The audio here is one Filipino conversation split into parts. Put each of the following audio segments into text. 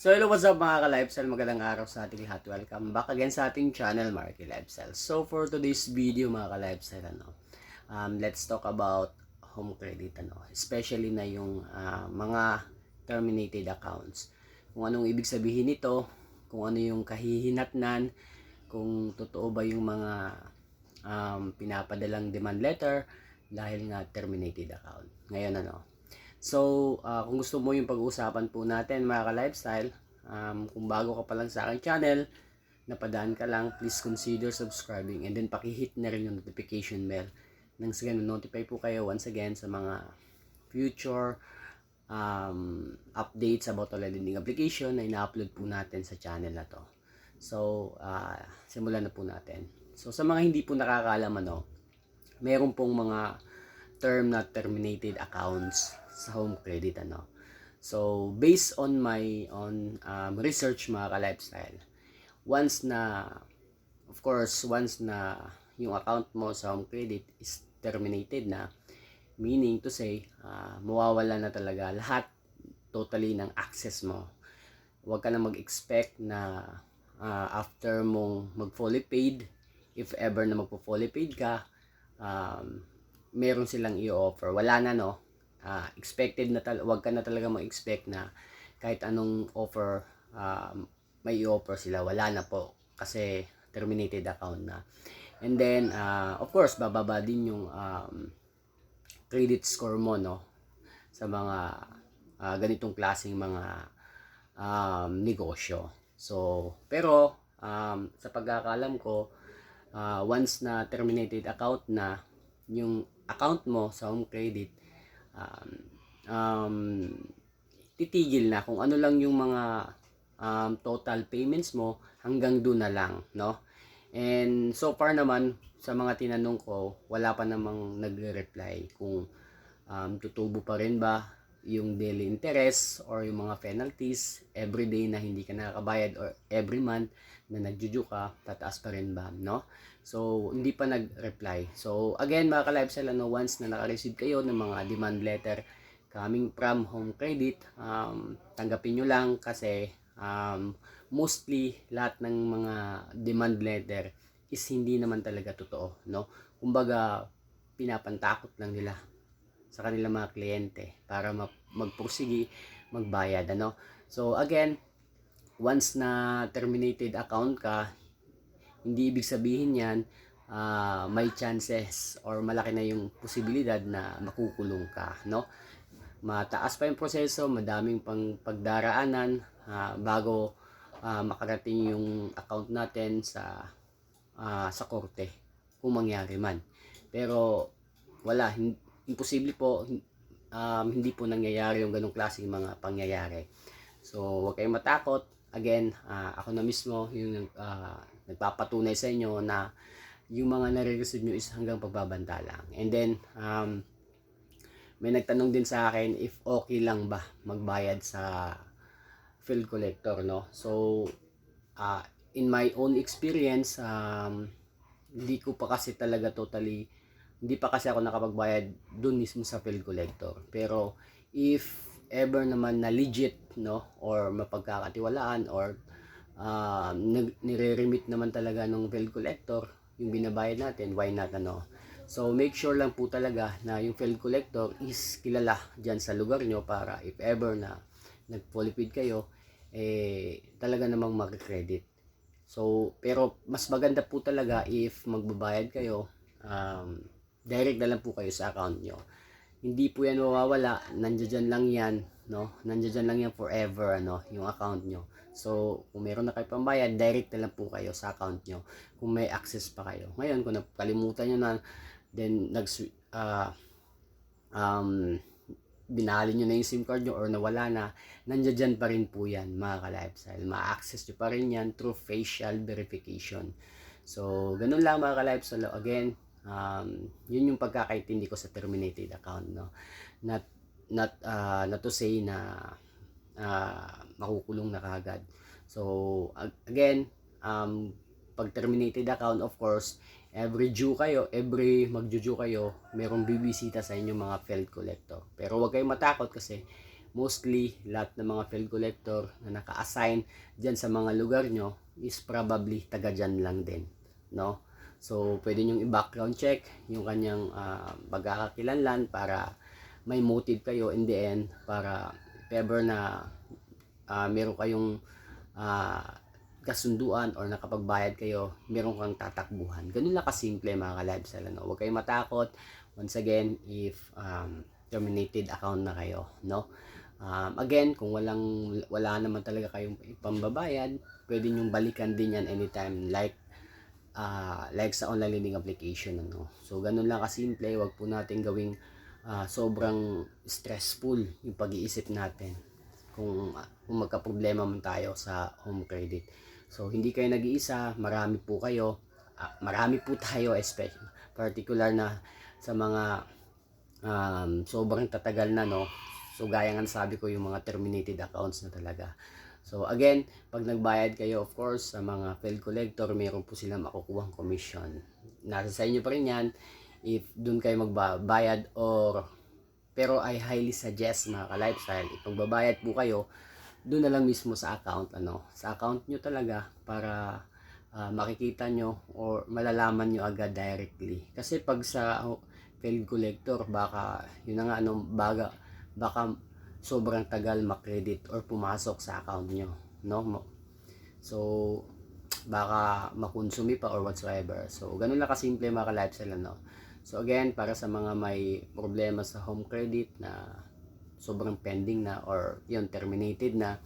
So hello, what's up mga ka-lifestyle? Magandang araw sa ating lahat. Welcome back again sa ating channel, Marky Lifestyle. So for today's video mga ka-lifestyle, ano, um, let's talk about home credit. Ano, especially na yung ah, mga terminated accounts. Kung anong ibig sabihin nito, kung ano yung kahihinatnan, kung totoo ba yung mga um, pinapadalang demand letter dahil nga terminated account. Ngayon ano, So, ah, kung gusto mo yung pag-uusapan po natin mga ka-lifestyle, um, kung bago ka pa lang sa aking channel, napadaan ka lang, please consider subscribing and then pakihit na rin yung notification bell nang sa ganun notify po kayo once again sa mga future um, updates about our lending application na ina-upload po natin sa channel na to. So, ah, simulan na po natin. So, sa mga hindi po nakakaalam ano, meron pong mga term na terminated accounts sa home credit ano. So based on my on um, research mga ka-lifestyle, once na of course once na yung account mo sa home credit is terminated na, meaning to say uh, mawawala na talaga lahat totally ng access mo. Huwag ka na mag-expect na uh, after mong mag-fully paid, if ever na magpo-fully paid ka, um, meron silang i-offer. Wala na no, uh, expected na tal wag ka na talaga mag-expect na kahit anong offer um, may i-offer sila. Wala na po kasi terminated account na. And then uh, of course bababa din yung um, credit score mo no? Sa mga uh, ganitong klaseng mga um, negosyo. So pero um, sa pagkakalam ko uh, once na terminated account na yung account mo sa home credit um, um, titigil na kung ano lang yung mga um, total payments mo hanggang doon na lang no? And so far naman sa mga tinanong ko wala pa namang nagre-reply kung um, tutubo pa rin ba yung daily interest or yung mga penalties every day na hindi ka nakakabayad or every month na nagjuju ka, tataas pa rin ba, no? So, hindi pa nag-reply. So, again, mga ka-lifestyle, ano, once na naka-receive kayo ng mga demand letter coming from home credit, um, tanggapin nyo lang kasi um, mostly lahat ng mga demand letter is hindi naman talaga totoo, no? Kumbaga, pinapantakot lang nila sa kanilang mga kliyente para magpursigi, magbayad, ano? So, again, once na terminated account ka, hindi ibig sabihin yan uh, may chances or malaki na yung posibilidad na makukulong ka, no? Mataas pa yung proseso, madaming pang pagdaraanan uh, bago uh, makarating yung account natin sa uh, sa korte kung mangyari man. Pero wala, imposible po um, hindi po nangyayari yung ganong klaseng mga pangyayari. So, huwag kayong matakot again, uh, ako na mismo yung uh, nagpapatunay sa inyo na yung mga nare-receive nyo is hanggang pagbabanta lang. And then, um, may nagtanong din sa akin if okay lang ba magbayad sa field collector, no? So, uh, in my own experience, um, hindi ko pa kasi talaga totally, hindi pa kasi ako nakapagbayad dun mismo sa field collector. Pero, if ever naman na legit no or mapagkakatiwalaan or uh, nire-remit naman talaga ng bill collector yung binabayad natin why not ano so make sure lang po talaga na yung field collector is kilala diyan sa lugar nyo para if ever na nag-fully kayo eh talaga namang mag-credit so pero mas maganda po talaga if magbabayad kayo um, direct na lang po kayo sa account nyo hindi po yan mawawala nandiyan lang yan no nandiyan lang yan forever ano yung account nyo so kung meron na kayo pambayad direct na lang po kayo sa account nyo kung may access pa kayo ngayon kung nakalimutan nyo na then nag uh, um, binali nyo na yung SIM card nyo or nawala na, nandiyan pa rin po yan mga ka-lifestyle. Ma-access nyo pa rin yan through facial verification. So, ganun lang mga ka-lifestyle. Again, um, yun yung pagkakaintindi ko sa terminated account no? Not not uh, not to say na uh, makukulong na kagad so again um, pag terminated account of course every due kayo every magjuju kayo merong bibisita sa inyo mga failed collector. Pero wag kayong matakot kasi mostly lahat ng mga field collector na naka-assign dyan sa mga lugar nyo is probably taga dyan lang din no so pwede nyo i-background check yung kanyang uh, pagkakakilanlan para may motive kayo in the end para if ever na uh, meron kayong uh, kasunduan or nakapagbayad kayo, meron kang tatakbuhan. Ganun lang kasimple mga ka-lifestyle. Ano? Huwag kayong matakot. Once again, if um, terminated account na kayo. No? Um, again, kung walang wala naman talaga kayong ipambabayad, pwede nyong balikan din yan anytime. Like, uh, like sa online lending application. Ano? So, ganun lang kasimple. Huwag po natin gawing uh, sobrang stressful yung pag-iisip natin kung, kung magka-problema man tayo sa home credit. So, hindi kayo nag-iisa, marami po kayo, uh, marami po tayo, especially, particular na sa mga um, sobrang tatagal na, no? So, gaya nga sabi ko, yung mga terminated accounts na talaga. So, again, pag nagbayad kayo, of course, sa mga failed collector, mayroon po silang makukuhang commission. Nasa sa inyo pa rin yan, if dun kayo magbayad or pero I highly suggest mga ka-lifestyle, ipagbabayad po kayo doon na lang mismo sa account ano sa account nyo talaga para uh, makikita nyo or malalaman nyo agad directly kasi pag sa failed collector baka yun na nga ano baga baka sobrang tagal makredit or pumasok sa account nyo no? So baka makonsumi pa or whatsoever. So ganun lang kasimple mga ka-lifestyle ano? So again para sa mga may problema sa home credit na sobrang pending na or yun terminated na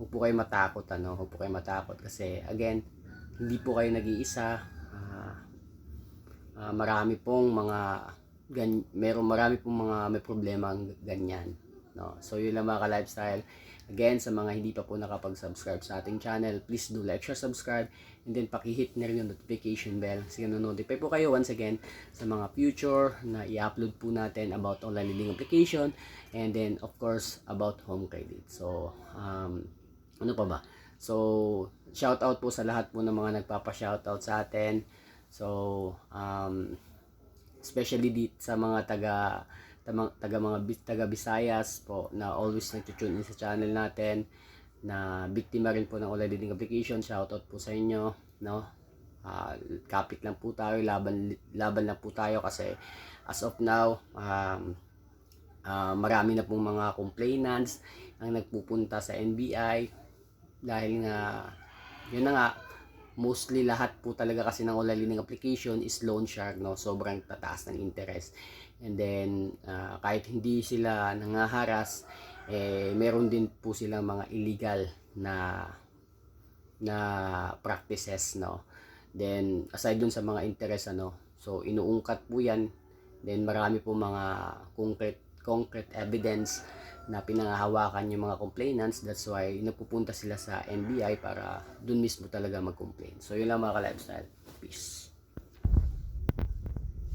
huwag po kayo matakot ano? Huwag po kayo matakot kasi again hindi po kayo nag-iisa. Uh, uh, marami pong mga gan meron marami pong mga may problema ang ganyan no so yun lang mga ka-lifestyle Again, sa mga hindi pa po nakapag-subscribe sa ating channel, please do like, share, subscribe, and then pakihit na rin yung notification bell. Kasi notify po kayo once again sa mga future na i-upload po natin about online lending application, and then of course about home credit. So, um, ano pa ba? So, shout out po sa lahat po ng mga nagpapa-shoutout sa atin. So, um, especially dit sa mga taga taga mga taga Visayas po na always nagtutune in sa channel natin na biktima rin po ng online dating application. Shoutout po sa inyo no? Uh, kapit lang po tayo laban laban lang po tayo kasi as of now um, uh, marami na pong mga complainants ang nagpupunta sa NBI dahil nga yun na nga mostly lahat po talaga kasi ng online lending application is loan shark no sobrang tataas ng interest And then, uh, kahit hindi sila nangaharas, eh, meron din po silang mga illegal na na practices, no? Then, aside dun sa mga interest, ano, so, inuungkat po yan. Then, marami po mga concrete, concrete evidence na pinangahawakan yung mga complainants. That's why, napupunta sila sa NBI para dun mismo talaga mag-complain. So, yun lang mga ka-lifestyle. Peace.